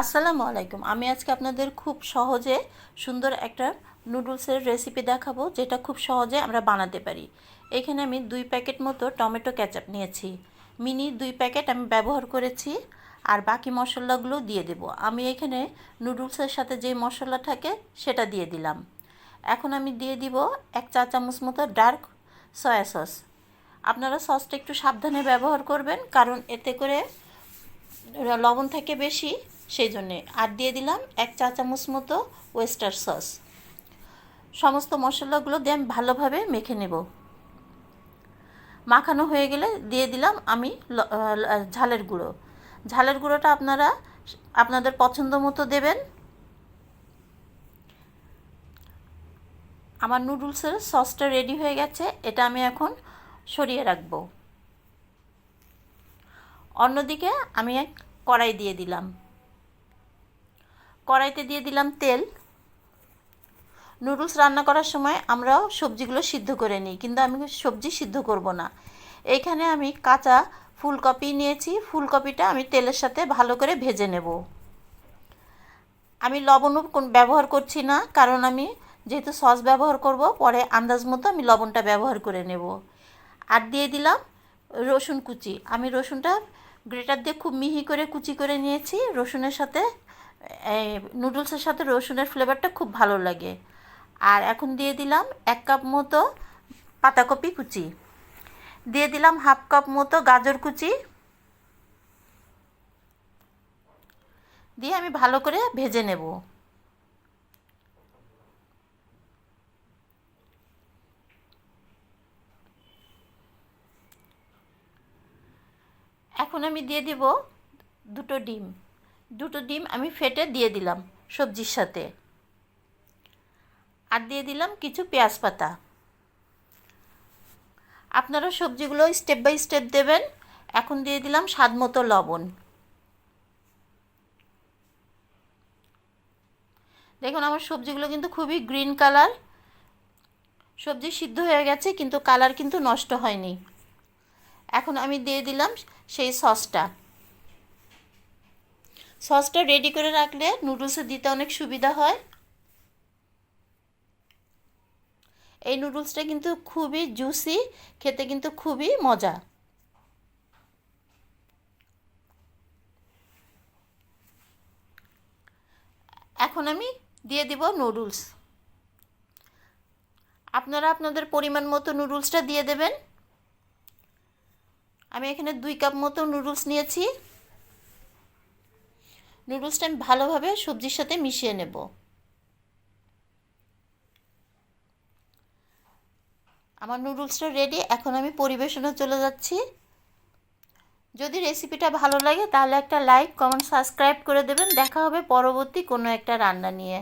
আসসালামু আলাইকুম। আমি আজকে আপনাদের খুব সহজে সুন্দর একটা নুডলসের রেসিপি দেখাবো, যেটা খুব সহজে আমরা বানাতে পারি। এখানে আমি দুই প্যাকেট মতো টমেটো ক্যাচাপ নিয়েছি। মিনি দুই প্যাকেট আমি ব্যবহার করেছি, আর বাকি মশলাগুলো দিয়ে দেব। আমি এখানে নুডলসের সাথে যে মশলা থাকে, সেটা দিয়ে দিলাম। এখন আমি দিয়ে দিব এক চা চামচ মতো ডার্ক সয়া সস। আপনারা সসটা একটু সাবধানে ব্যবহার করবেন, কারণ এতে করে লবণ থাকে বেশি সেই জন্যে আর দিয়ে দিলাম এক চা চামচ মতো ওয়েস্টার সস সমস্ত মশলাগুলো দিয়ে আমি ভালোভাবে মেখে নেব। মাখানো হয়ে গেলে দিয়ে দিলাম আমি ঝালের গুঁড়ো। ঝালের গুঁড়োটা আপনারা আপনাদের পছন্দ মতো দেবেন। আমার নুডলসের সসটা রেডি হয়ে গেছে। এটা আমি এখন সরিয়ে রাখব। অন্যদিকে আমি এক কড়াই দিয়ে দিলাম। কড়াইতে দিয়ে দিলাম তেল। নুডলস রান্না করার সময় আমরাও সবজিগুলো সিদ্ধ করে নিই, কিন্তু আমি সবজি সিদ্ধ করব না। এইখানে আমি কাঁচা ফুলকপি নিয়েছি, ফুলকপিটা আমি তেলের সাথে ভালো করে ভেজে নেব। আমি লবণও কোন- ব্যবহার করছি না, কারণ আমি যেহেতু সস ব্যবহার করব, পরে আন্দাজ মতো আমি লবণটা ব্যবহার করে নেব। আর দিয়ে দিলাম রসুন কুচি। আমি রসুনটা গ্রেটার দিয়ে খুব মিহি করে কুচি করে নিয়েছি, রসুনের সাথে নুডলসের সাথে রসুনের ফ্লেভারটা খুব ভালো লাগে। আর এখন দিয়ে দিলাম এক কাপ মতো পাতাকপি কুচি। দিয়ে দিলাম হাফ কাপ মতো গাজর কুচি। দিয়ে আমি ভালো করে ভেজে নেব। এখন আমি দিয়ে দিব দুটো ডিম। দুটো ডিম আমি ফেটে দিয়ে দিলাম সবজির সাথে। আর দিয়ে দিলাম কিছু পেঁয়াজ পাতা। আপনারা সবজিগুলো স্টেপ বাই স্টেপ দেবেন। এখন দিয়ে দিলাম স্বাদ মতো লবণ। দেখুন, আমার সবজিগুলো কিন্তু খুবই গ্রিন কালার সবজি সিদ্ধ হয়ে গেছে, কিন্তু কালার কিন্তু নষ্ট হয়নি। এখন আমি দিয়ে দিলাম সেই সসটা সসটা রেডি করে রাখলে নুডলসে দিতে অনেক সুবিধা হয়। এই নুডলসটা কিন্তু খুবই জুসি খেতে কিন্তু খুবই মজা। এখন আমি দিয়ে দিব নুডলস আপনারা আপনাদের পরিমাণ মতো নুডলসটা দিয়ে দেবেন। আমি এখানে দুই কাপ মতো নুডলস নিয়েছি। নুডলসটা আমি ভালোভাবে সবজির সাথে মিশিয়ে নেব। আমার নুডলসটা রেডি এখন আমি পরিবেশনে চলে যাচ্ছি। যদি রেসিপিটা ভালো লাগে, তাহলে একটা লাইক কমেন্ট সাবস্ক্রাইব করে দেবেন। দেখা হবে পরবর্তী কোনো একটা রান্না নিয়ে।